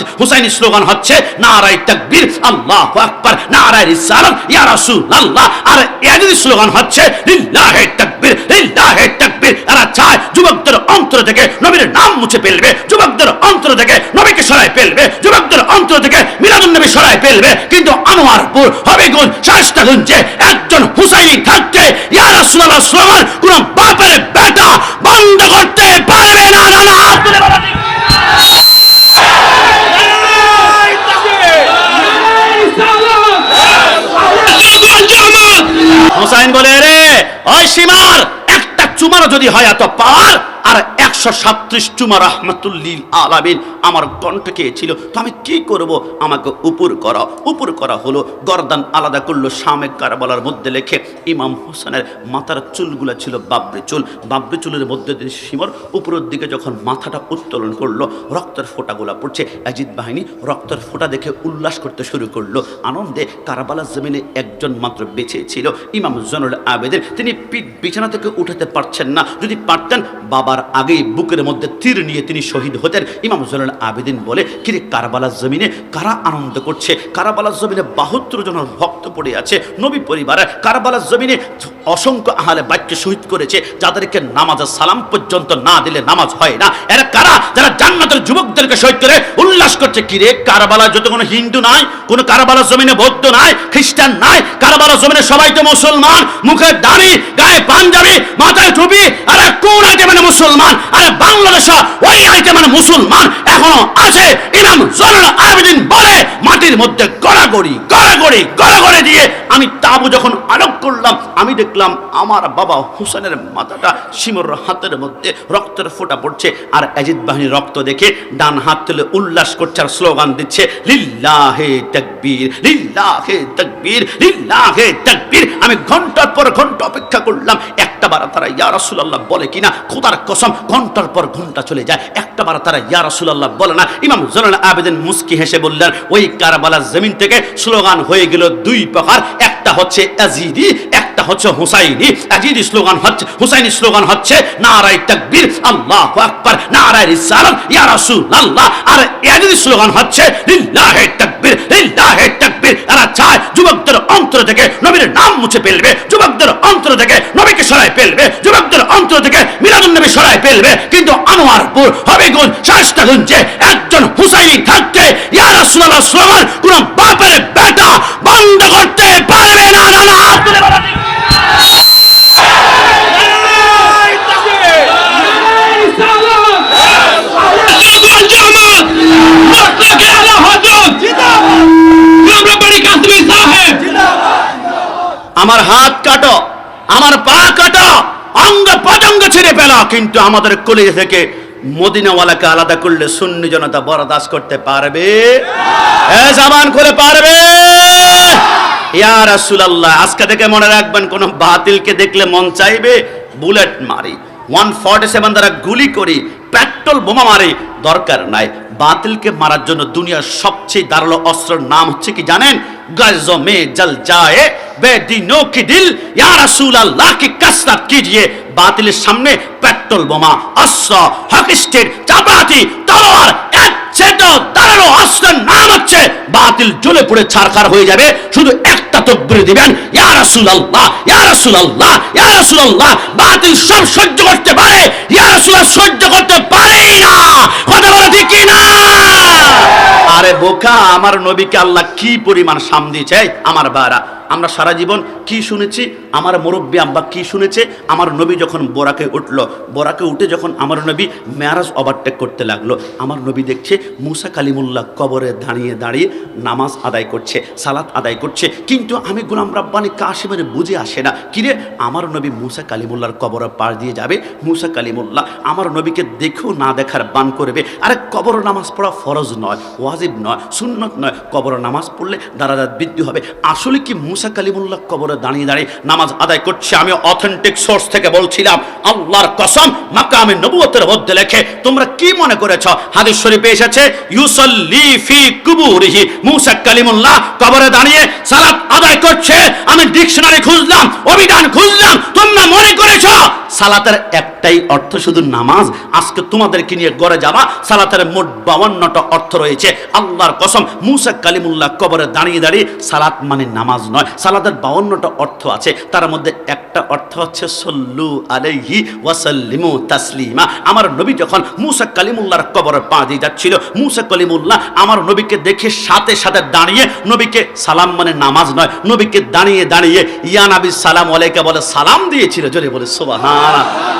হচ্ছে হুসাইনি স্লোগান হচ্ছে নারাই তাকবীর, আল্লাহ আকবার নারাই রিসালাত, ইয়া রাসূলুল্লাহ। আর ইয়াজিদি স্লোগান হচ্ছে, লিল্লাহি তাকবীর লিল্লাহি তাকবীর। এরা চায় যুবকদের অন্তর থেকে নবীর নাম মুছে ফেলবে, যুবকদের অন্তর থেকে নবীকে সরাই ফেলবে, যুবকদের অন্তর থেকে মিলাদুন নবী সরাই ফেলবে। কিন্তু আনোয়ারপুর, হবিগঞ্জ শাস্তাগঞ্জে একজন হুসাইনি থাকতে, ইয়া রাসূলুল্লাহ, স্লোগান কোন বাপের বেটা বন্ধ করতে পারবে না না না হাত তুলে বলা ঠিক। হোসাইন বলে রে ওই সীমার একটা চুমারও যদি হয় এত পাওয়ার একশো সাত্রিশ চুমা রহমতুল্লিল আলামিন। আমার কণ্ঠকে ছিল? তো আমি কি করব? আমাকে উপর করা উপর করা হলো। গরদান আলাদা করল শামে কারবালার মধ্যে লেখে, ইমাম হোসেনের মাথার চুলগুলো ছিল বাবরি চুল। বাবরি চুলের মধ্যে দিয়ে সীমর উপরের দিকে যখন মাথাটা উত্তোলন করল, রক্তের ফোঁটাগুলা পড়ছে। অজিত বাহিনী রক্তের ফোঁটা দেখে উল্লাস করতে শুরু করল। আনন্দে কারাবালা জমিনে একজন মাত্র বেঁচে ছিল, ইমাম জনুল আবেদের তিনি পিঠ বিছানা থেকে উঠাতে পারছেন না। যদি পারতেন, বাবার আগেই বুকের মধ্যে তীর নিয়ে তিনি শহীদ হতেন ইমাম জনুল আবেদিন বলে, কিরে কারাবালা জমিনে কারা আনন্দ করছে? কারাবালা জমিনে বাহাত্তর জন ভক্ত পড়ে আছে, নবী পরিবারের কারাবালা জমিনে অসংখ্য আহলে বাক্য শহীদ করেছে, যাদেরকে নামাজ সালাম পর্যন্ত না দিলে নামাজ হয় না। এরা কারা? যারা জান্নাতের যুবকদেরকে শহীদ করে উল্লাস করছে। কিরে কারাবালা যত কোনো হিন্দু নাই, কোনো কারাবালা জমিনে বৌদ্ধ নাই, খ্রিস্টান নাই কারাবালা জমিনে সবাই তো মুসলমান মুখে দাড়ি, গায়ে পাঞ্জাবি, মাথায় টুপি, আরে কোন মুসলমান? আরে বাংলাদেশ ওই আইটেমের মুসলমান এখনও আছে। ইমাম জয়নুল আবেদিন বলে মাটির মধ্যে গড়াগড়ি গড়াগড়ি গড়াগড়ি দিয়ে আমি তাবু যখন আলোক করলাম, আমি দেখলাম আমার বাবা হুসেনের মাথাটা শিমর হাতের মধ্যে রক্তের ফোঁটা পড়ছে আর অজিত বাহিনীর রক্ত দেখে ডান হাত তুলে উল্লাস করছে আর স্লোগান দিচ্ছে, লিল্লাহে তাকবীর লিল্লাহে তাকবীর লিল্লাহে তাকবীর। আমি ঘণ্টার পর ঘণ্টা অপেক্ষা করলাম, একটা বার তারা, ইয়া রাসূলুল্লাহ, বলে কিনা? খোদার কসম, ঘণ্টার পর ঘণ্টা চলে যায়। একটা বার তারা, ইয়া রাসূলুল্লাহ, বলে না। ইমাম জলাল আবেদিন মুস্কি হেসে বললেন, ওই কারবালার জমিন থেকে স্লোগান হয়ে গেল দুই প্রকার। একটা হচ্ছে আজিদি, একটা হচ্ছে হুসাইনি। আজিদি স্লোগান হচ্ছে, হুসাইনি স্লোগান হচ্ছে নারাই তাকবীর, আল্লাহু আকবার নারাই রিসালাত, ইয়া রাসূলুল্লাহ। আর আজিদি স্লোগান হচ্ছে, লিল্লাহি তাকবীর লিল্লাহি তাকবীর। এরা চায় যুবকদের অন্তর থেকে নবীর নাম মুছে ফেলবে, যুবকদের অন্তর থেকে নবীকে সরাই ফেলবে যুবকদের অন্তর থেকে মিলাদুন ফেলবে, কিন্তু আনোয়ারপুর হবিগঞ্জ শাস্তাগঞ্জে একজন হুসাইনি থাকতে ইয়া রাসূলুল্লাহ স্লোগান কোন বাপের বেটা বন্ধ করতে পারবে না না না হাত তুলে বলা ঠিক। আমার হাত কাটো, আমার পা কাটো ছেড়ে পেলা কিন্তু আমাদের কলেজ থেকে মদিনাওয়ালাকে আলাদা করলে সুন্নি জনতা বরদাস করতে পারবে? করে পারবে? ইয়া আজকে থেকে মনে রাখবেন, কোন বাতিলকে দেখলে মন চাইবে? বুলেট মারি। ওয়ান ফর্টি সেভেন দ্বারা গুলি করি, পেট্রোল বোমা মারি, দরকার নাই। বাতিলকে মারার জন্য দুনিয়ার সবচেয়ে দারুল অস্ত্রের নাম হচ্ছে কি জানেন? গজমে জল যায় বেদিনো কি দিল? ইয়া রাসূল আল্লাহ কি কসরত কিজিয়ে বাতিলের সামনে পেট্রোল বোমা, অস্ত্র, হকিস্টের চাপাতি, তলোয়ার এক দাঁড়ানো অস্ত্রের নাম হচ্ছে বাতিল জ্বলে পুড়ে ছারখার হয়ে যাবে। শুধু এক তকবির দিবেন, ইয়া ইয়া ইয়া বাতিল সব সহ্য করতে পারে, ইয়া সহ্য করতে পারে না। কথা বলে ঠিক না? আরে বোকা, আমার নবীকে আল্লাহ কি পরিমাণ সাম দিয়েছে? আমার বারা আমরা সারা জীবন কি শুনেছি? আমার মুরব্বী আব্বা কি শুনেছে? আমার নবী যখন বোরাকে উঠল, বোরাকে উঠে যখন আমার নবী মেয়ারাজ ওভারটেক করতে লাগল, আমার নবী দেখছে মুসা কালিমুল্লাহ কবরে দাঁড়িয়ে দাঁড়িয়ে নামাজ আদায় করছে, সালাত আদায় করছে। কিন্তু আমি গোলাম রাব্বানি কাশিমের বুঝে আসে না। কিরে আমার নবী মুসা কালিমুল্লার কবর পার দিয়ে যাবে? মুসা কালিমুল্লাহ, আমার নবীকে দেখেও না দেখার বান করবে। আরে কবর নামাজ পড়া ফরজ নয়, ওয়াজিব নয়, সুন্নত নয়। কবর নামাজ পড়লে দারাদাত বৃদ্ধি হবে। আসলে কি মুসা মুসা কালিমুল্লাহ কবরে দাঁড়িয়ে দাঁড়িয়ে নামাজ আদায় করছে। আমি অথেন্টিক সোর্স থেকে বলছিলাম, আল্লাহর কসম মাকামে নবুয়তের মধ্যে লেখে, তোমরা কি মনে করেছ? হাদিস শরীফে এসেছে, ইউসাল্লি ফি কুবুরিহি। মুসা কালিমুল্লাহ কবরে দাঁড়িয়ে সালাত আদায় করছে। আমি ডিকশনারি খুঁজলাম, অভিধান খুঁজলাম, তোমরা মনে করেছ? সালাতের একটাই অর্থ শুধু নামাজ। আজকে তোমাদেরকে নিয়ে গড়ে যাবা সালাতের মোট বাউান্নটা অর্থ রয়েছে, আল্লাহর কসম মুসা কালিমুল্লাহ কবরে দাঁড়িয়ে দাঁড়িয়ে সালাত মানে নামাজ নয়। সালাতের বাউন্নটা অর্থ আছে, তার মধ্যে একটা অর্থ হচ্ছে সল্লু আলাইহি ওয়াসাল্লিমু তাসলিমা। আমার নবী যখন মুসা কালিমুল্লাহর কবরে পা দিয়ে যাচ্ছিল, মুসা কালিমুল্লাহ আমার নবীকে দেখে সাথে সাথে দাঁড়িয়ে নবীকে সালাম মানে নামাজ নয়, নবীকে দাঁড়িয়ে দাঁড়িয়ে, ইয়া নাবি, সালাম আলাইকা বলে সালাম দিয়েছিল, জোরে বলে, সুবহানাল্লাহ।